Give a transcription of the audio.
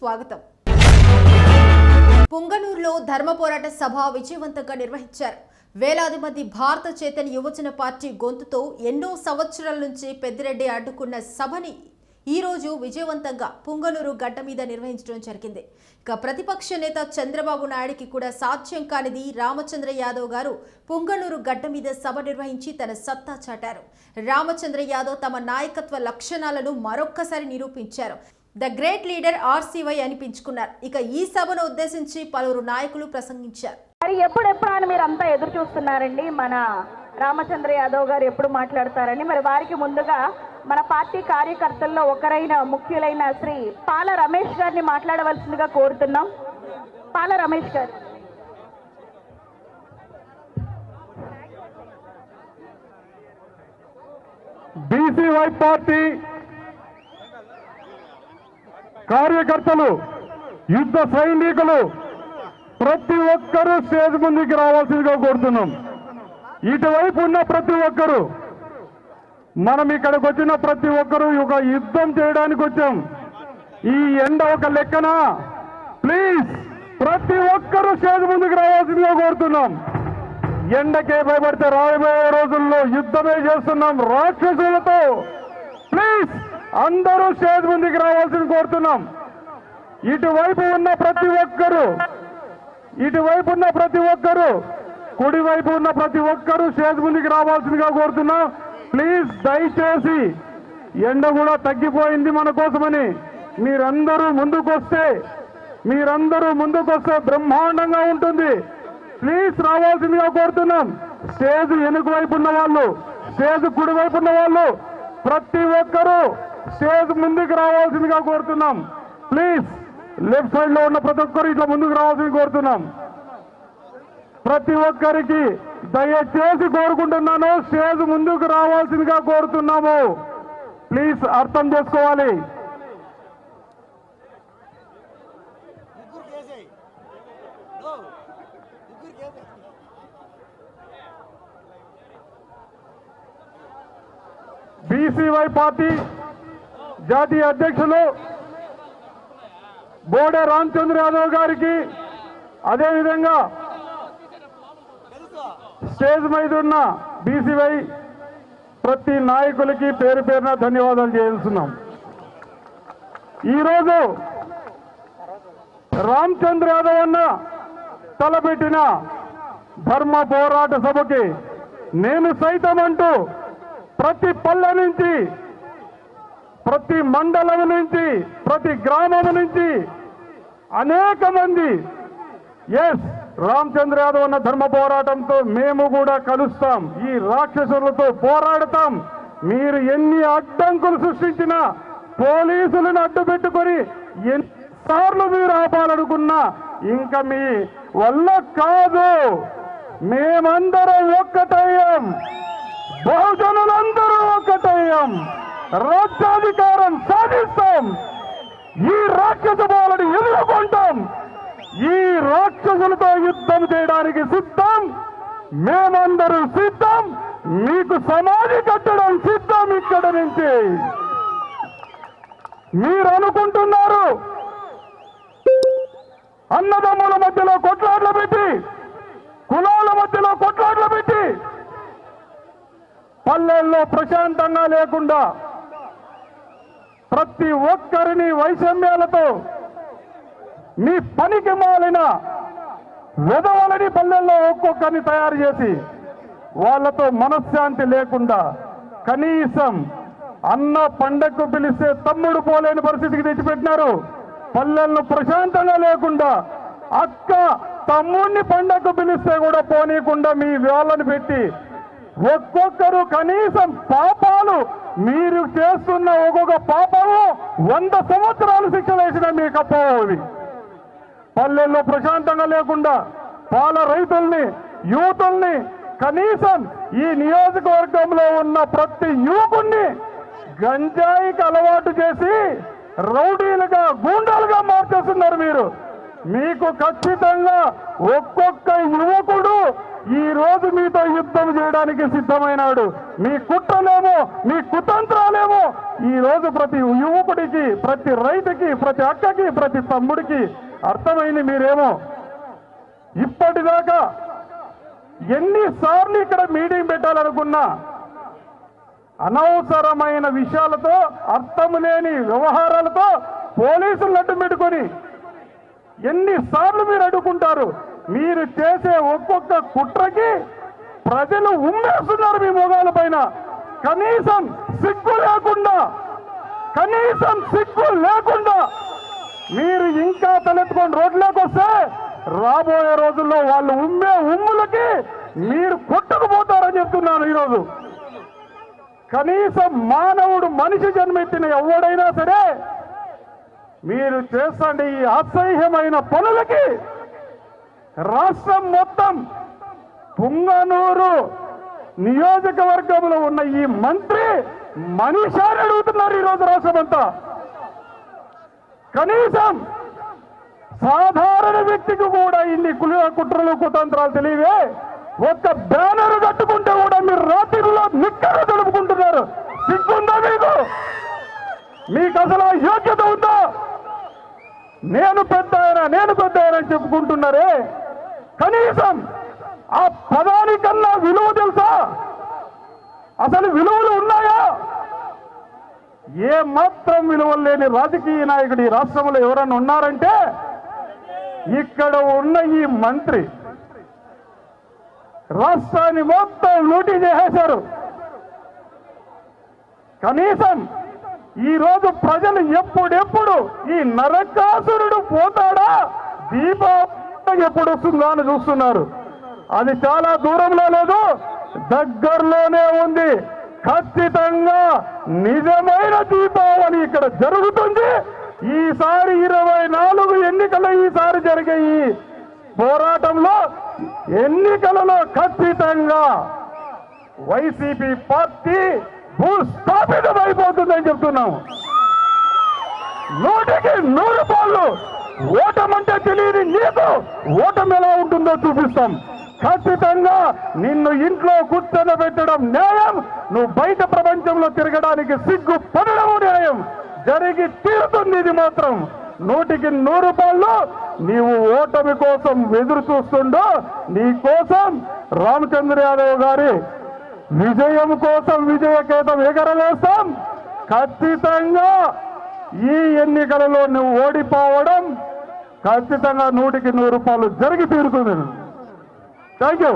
స్వాగతం. పుంగనూరులో ధర్మ పోరాట సభ విజయవంతంగా నిర్వహించారు. వేలాది మంది భారత చేతన్ యువజన పార్టీ గొంతుతో ఎన్నో సంవత్సరాల నుంచి పెద్దిరెడ్డి అడ్డుకున్న సభని ఈ రోజు విజయవంతంగా పుంగనూరు గడ్డ మీద నిర్వహించడం జరిగింది. ఇక ప్రతిపక్ష నేత చంద్రబాబు నాయుడికి కూడా సాధ్యం కానిది రామచంద్ర యాదవ్ గారు పుంగనూరు గడ్డ మీద సభ నిర్వహించి తన సత్తా చాటారు. రామచంద్ర యాదవ్ తమ నాయకత్వ లక్షణాలను మరొక్కసారి నిరూపించారు. ద గ్రేట్ లీడర్ ఆర్సీవై అనిపించుకున్నారు ఇక ఈ సభను ఉద్దేశించి పలువురు నాయకులు ప్రసంగించారు. మరి ఎప్పుడెప్పుడు అని మీరు అంతా ఎదురు చూస్తున్నారండి? మన రామచంద్ర యాదవ్ గారు ఎప్పుడు మాట్లాడతారని మరి వారికి ముందుగా మన పార్టీ కార్యకర్తల్లో ఒకరైన ముఖ్యులైన శ్రీ పాల రమేష్ గారిని మాట్లాడవలసిందిగా కోరుతున్నాం. పాల రమేష్ గారు. బీసీవై పార్టీ కార్యకర్తలు యుద్ధ సైనికులు ప్రతి ఒక్కరూ స్టేజ్ ముందుకి రావాల్సిందిగా కోరుతున్నాం. ఇటువైపు ఉన్న ప్రతి ఒక్కరూ మనం ఇక్కడికి వచ్చిన ప్రతి ఒక్కరూ ఒక యుద్ధం చేయడానికి వచ్చాం. ఈ ఎండ ఒక లెక్కన. ప్లీజ్ ప్రతి ఒక్కరూ స్టేజ్ ముందుకు రావాల్సిందిగా కోరుతున్నాం. ఎండకే భయపడితే రాబోయే రోజుల్లో యుద్ధమే చేస్తున్నాం రాక్షసులతో. ప్లీజ్ అందరూ స్టేజ్ ముందుకు రావాల్సింది కోరుతున్నాం. ఇటువైపు ఉన్న ప్రతి ఒక్కరూ ఇటువైపు ఉన్న ప్రతి ఒక్కరూ కుడివైపు ఉన్న ప్రతి ఒక్కరూ స్టేజ్ ముందుకు రావాల్సిందిగా కోరుతున్నాం. ప్లీజ్ దయచేసి ఎండ కూడా తగ్గిపోయింది మన కోసమని మీరందరూ ముందుకొస్తే మీరందరూ ముందుకొస్తే బ్రహ్మాండంగా ఉంటుంది. ప్లీజ్ రావాల్సిందిగా కోరుతున్నాం. స్టేజ్ వెనుక వైపు ఉన్న వాళ్ళు స్టేజ్ కుడివైపు ఉన్న వాళ్ళు ప్రతి ఒక్కరూ స్టేజ్ ముందుకు రావాల్సిందిగా కోరుతున్నాం. ప్లీజ్ లెఫ్ట్ సైడ్లో ఉన్న ప్రతి ఒక్కరు ఇట్లా ముందుకు రావాల్సింది కోరుతున్నాం. ప్రతి ఒక్కరికి దయచేసి కోరుకుంటున్నాను స్టేజ్ ముందుకు రావాల్సిందిగా కోరుతున్నాము. ప్లీజ్ అర్థం చేసుకోవాలి. బీసీవై పార్టీ జాతీయ అధ్యక్షులు బోడ రామచంద్ర యాదవ్ గారికి అదేవిధంగా స్టేజ్ మీద ఉన్న బీసీవై ప్రతి నాయకులకి పేరు పేరున ధన్యవాదాలు చేస్తున్నాం. ఈరోజు రామచంద్ర యాదవ్ అన్న తలపెట్టిన ధర్మ పోరాట సభకి నేను సైతం అంటూ ప్రతి పల్లె నుంచి ప్రతి మండలం నుంచి ప్రతి గ్రామం నుంచి అనేక మంది ఎస్ రామచంద్ర యాదవ్ అన్న ధర్మ పోరాటంతో మేము కూడా కలుస్తాం. ఈ రాక్షసులతో పోరాడతాం. మీరు ఎన్ని అడ్డంకులు సృష్టించినా పోలీసులను అడ్డు పెట్టుకొని ఎన్నిసార్లు మీరు ఆపాలనుకున్నా ఇంకా మీ వల్ల కాదు. మేమందరం ఒక్కటయ్యాం. బహుజనులందరూ ఒక్కటయ్యాం రాజ్యాధికారం సాధిస్తాం ఈ రాక్షస ఎదుర్కొంటాం. ఈ రాక్షసులతో యుద్ధం చేయడానికి సిద్ధం. మేమందరూ సిద్ధం. మీకు సమాధి కట్టడం సిద్ధం ఇక్కడ నుంచి. మీరు అనుకుంటున్నారు అన్నదమ్ముల మధ్యలో కొట్లాట్లు పెట్టి కులాల మధ్యలో కొట్లాట్లు పెట్టి పల్లెల్లో ప్రశాంతంగా లేకుండా ప్రతి ఒక్కరిని వైషమ్యాలతో మీ పనికి మాలిన విధవలని పల్లెల్లో ఒక్కొక్కరిని తయారు చేసి వాళ్ళతో మనశ్శాంతి లేకుండా కనీసం అన్న పండగకు పిలిస్తే తమ్ముడు పోలేని పరిస్థితికి తెచ్చిపెట్టినారు. పల్లెలను ప్రశాంతంగా లేకుండా అక్క తమ్ముడిని పండగకు పిలిస్తే కూడా పోనీయకుండా మీ వాళ్ళని పెట్టి ఒక్కొక్కరు కనీసం పాపాలు మీరు చేస్తున్న ఒక్కొక్క పాప వంద సంవత్సరాలు శిక్ష వేసిన మీ కప్పవి పల్లెల్లో ప్రశాంతంగా లేకుండా పాల రైతుల్ని యూతుల్ని కనీసం ఈ నియోజకవర్గంలో ఉన్న ప్రతి యువకుణ్ణి గంజాయికి అలవాటు చేసి రౌడీలుగా గూండాలుగా మార్చేస్తున్నారు మీరు. మీకు ఖచ్చితంగా ఒక్కొక్క యువకుడు ఈ రోజు మీతో యుద్ధం చేయడానికి సిద్ధమైనాడు. మీ కుట్రలేమో మీ కుతంత్రాలేమో ఈ రోజు ప్రతి యువకుడికి ప్రతి రైతుకి ప్రతి అక్కకి ప్రతి తమ్ముడికి అర్థమైంది మీరేమో? ఇప్పటిదాకా ఎన్నిసార్లు ఇక్కడ మీటింగ్ పెట్టాలనుకున్నా అనవసరమైన విషయాలతో అర్థం లేని వ్యవహారాలతో పోలీసులు అడ్డు పెట్టుకొని ఎన్నిసార్లు మీరు అడ్డుకుంటారు? మీరు చేసే ఒక్కొక్క కుట్రకి ప్రజలు ఉమ్మేస్తున్నారు మీ మొగాల పైన. కనీసం సిగ్గు లేకుండా కనీసం సిగ్గు లేకుండా మీరు ఇంకా తలెత్తుకొని రోడ్లోకి వస్తే రాబోయే రోజుల్లో వాళ్ళు ఉమ్మే ఉమ్ములకి మీరు కొట్టుకుపోతారని చెప్తున్నాను ఈరోజు. కనీసం మానవుడు మనిషి జన్మెత్తిన ఎవడైనా సరే మీరు చేసండి ఈ అసహ్యమైన పనులకి రాష్ట్రం మొత్తం పుంగనూరు నియోజకవర్గంలో ఉన్న ఈ మంత్రి మనిషి అడుగుతున్నారు ఈరోజు రాష్ట్రం అంతా కనీసం సాధారణ వ్యక్తికి కూడా ఇన్ని కుల కుట్రలు కుతంత్రాలు తెలియవే. ఒక్క బ్యానర్ కట్టుకుంటే కూడా మీరు రాత్రిలో నిక్కరు తెలుపుకుంటున్నారు. సిగ్గుందా మీకు? మీకు అసలు యోగ్యత ఉందా? నేను పెద్ద ఆయన నేను పెద్ద ఆయన అని చెప్పుకుంటున్నారే. కనీసం ఆ పదానికన్నా విలువ తెలుసా? అసలు విలువలు ఉన్నాయా? ఏ మాత్రం విలువలు లేని రాజకీయ నాయకుడు ఈ రాష్ట్రంలో ఎవరన్నా ఉన్నారంటే ఇక్కడ ఉన్న ఈ మంత్రి రాష్ట్రాన్ని మొత్తం లూటీ చేసేశారు. కనీసం ఈ రోజు ప్రజలు ఎప్పుడెప్పుడు ఈ నరకాసురుడు పోతాడా? దీపావళి ఎప్పుడు వస్తుందో అని చూస్తున్నారు. అది చాలా దూరంలో లేదు దగ్గరలోనే ఉంది. ఖచ్చితంగా నిజమైన దీపావళి ఇక్కడ జరుగుతుంది. ఈసారి ఇరవై నాలుగు ఎన్నికలు ఈసారి జరిగే ఈ పోరాటంలో ఎన్నికలలో ఖచ్చితంగా వైసీపీ పార్టీ భూస్థాపితమైపోతుందని చెప్తున్నాము. నూటికి నూరు పాళ్ళు ఓటమంటే తెలియని నీకు ఓటమి ఎలా ఉంటుందో చూపిస్తాం. ఖచ్చితంగా నిన్ను ఇంట్లో కూర్చొని పెట్టడం న్యాయం. నువ్వు బయట ప్రపంచంలో తిరగడానికి సిగ్గు పడడం న్యాయం. జరిగి తీరుతుంది ఇది మాత్రం. నూటికి నూరు రూపాయలు నీవు ఓటమి కోసం ఎదురు చూస్తుండో నీ కోసం రామచంద్ర యాదవ్ గారి విజయం కోసం విజయకేతం ఎగరలేస్తాం ఖచ్చితంగా ఈ ఎన్నికలలో నువ్వు ఓడిపోవడం ఖచ్చితంగా నూటికి నూరు రూపాయలు జరిగి తీరుతుంది. Thank you